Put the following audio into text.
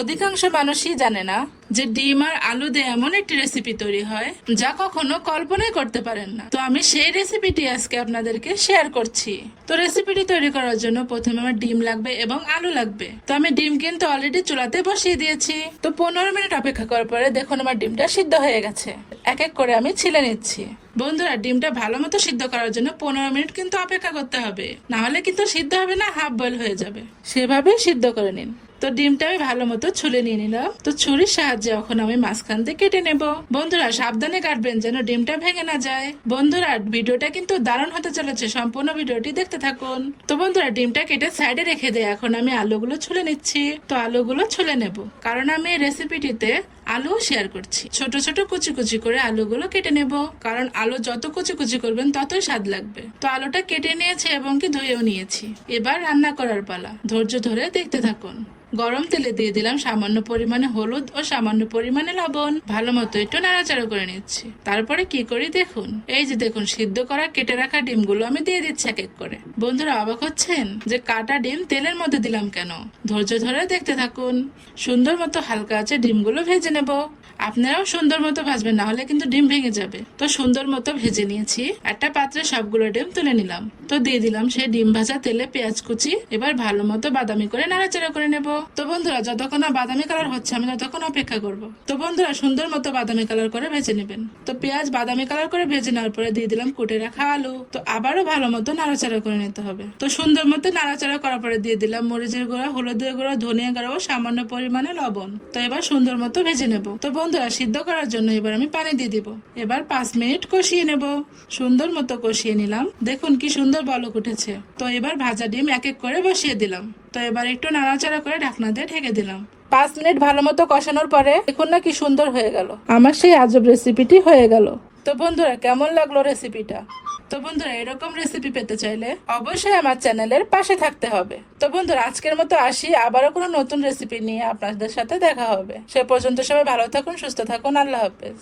অধিকাংশ মানুষই জানে না যে ডিম আর আলু দিয়ে এমন একটি রেসিপি তৈরি হয় যা কখনো কল্পনাই করতে পারেন না। তো আমি সেই রেসিপিটি আজকে আপনাদেরকে শেয়ার করছি। তো রেসিপিটি তৈরি করার জন্য প্রথমে আমার ডিম লাগবে এবং আলু লাগবে। তো আমি ডিম কিন্তু অলরেডি চুলাতে বসিয়ে দিয়েছি। তো পনেরো মিনিট অপেক্ষা করার পরে দেখুন আমার ডিমটা সিদ্ধ হয়ে গেছে। এক এক করে আমি ছিলে নিচ্ছি। বন্ধুরা, ডিমটা ভালো মতো সিদ্ধ করার জন্য পনেরো মিনিট কিন্তু অপেক্ষা করতে হবে। না হলে কিন্তু সিদ্ধ হবে না, হাফ বয়েল হয়ে যাবে। সেভাবেই সিদ্ধ করে নিন। তো ডিমটা আমি ভালো মতো ছুলে নিয়ে নিলাম। তো ছুরির সাহায্যে এখন আমি মাঝখান থেকে কেটে নেব। বন্ধুরা, সাবধানে কাটবেন যেন ডিমটা ভেঙে না যায়। বন্ধুরা, ভিডিওটা কিন্তু দারুণ হতে চলেছে। সম্পূর্ণ ভিডিওটি দেখতে থাকুন। তো বন্ধুরা, ডিমটা কেটে সাইডে রেখে দেয় এখন আমি আলুগুলো ছুলে নিচ্ছি। তো আলুগুলো ছুলে নেব। কারণ আমি এই রেসিপিটিতে আলু শেয়ার করছি। ছোট ছোট কুচি কুচি করে আলুগুলো কেটে নেব। কারণ আলু যত কুচি কুচি করবেন, ততই স্বাদ লাগবে। তো আলুটা কেটে নিয়েছি এবং কি ধুয়েও নিয়েছি। এবার রান্না করার পালা। ধৈর্য ধরে দেখতে থাকুন। গরম তেলে দিয়ে দিলাম সামান্য পরিমাণে হলুদ ও সামান্য পরিমাণে লবণ। ভালো মতো একটু নাড়াচাড়া করে নিচ্ছি। তারপরে কি করি দেখুন। এই যে দেখুন, সিদ্ধ করা, কেটে রাখা ডিমগুলো আমি দিয়ে দিচ্ছি এক এক করে। বন্ধুরা অবাক হচ্ছেন যে কাটা ডিম তেলের মধ্যে দিলাম কেন? ধৈর্য ধরে দেখতে থাকুন। সুন্দর মতো হালকা আছে ডিমগুলো ভেজে নেব আপনারাও সুন্দর মতো ভাজবেন না হলে কিন্তু ডিম ভেঙে যাবে। তো সুন্দর মতো ভেজে নিয়েছি। একটা পাত্রে সবগুলো ডিম তুলে নিলাম। তো দিয়ে দিলাম সেই ডিম ভাজা তেলে পেঁয়াজ কুচি, এবার ভালো মতো বাদামি করে নাড়াচাড়া করে নেব। তো বন্ধুরা, যতক্ষণ না বাদামি কালার হচ্ছে, আমি ততক্ষণ অপেক্ষা করব। তো বন্ধুরা, সুন্দর মতো বাদামি কালার করে ভেজে নেবেন। তো পেঁয়াজ বাদামি কালার করে ভেজে নেওয়ার পরে দিয়ে দিলাম কুটে রাখা আলু। তো আবারও ভালো মতো নাড়াচাড়া করে নিতে হবে। তো সুন্দর মতো নাড়াচাড়া করার পরে দিয়ে দিলাম মরিচের গুঁড়া, হলুদের গুঁড়া, ধনিয়া গুঁড়া ও সামান্য পরিমাণে লবণ। তো এবার সুন্দর মতো ভেজে নেব। তো বন্ধুরা, সিদ্ধ করার জন্য এবার আমি পানি দিয়ে দিব। এবার পাঁচ মিনিট কষিয়ে নেব। সুন্দর মতো কষিয়ে নিলাম। দেখুন কি সুন্দর বলক উঠেছে। তো এবার ভাজা ডিম এক এক করে বসিয়ে দিলাম। তো এবার একটু নাড়াচাড়া করে ঢাকনা দিয়ে ঢেকে দিলাম। পাঁচ মিনিট ভালো মতো কষানোর পরে দেখুন না কি সুন্দর হয়ে গেল। আমার সেই আজব রেসিপিটি হয়ে গেল। তো বন্ধুরা, কেমন লাগল রেসিপিটা তো বন্ধুরা, এরকম রেসিপি পেতে চাইলে অবশ্যই আমার চ্যানেলের পাশে থাকতে হবে। তো বন্ধুরা, আজকের মতো আসি। আবারও কোনো নতুন রেসিপি নিয়ে আপনাদের সাথে দেখা হবে। সে পর্যন্ত সবাই ভালো থাকুন, সুস্থ থাকুন। আল্লাহ হাফেজ।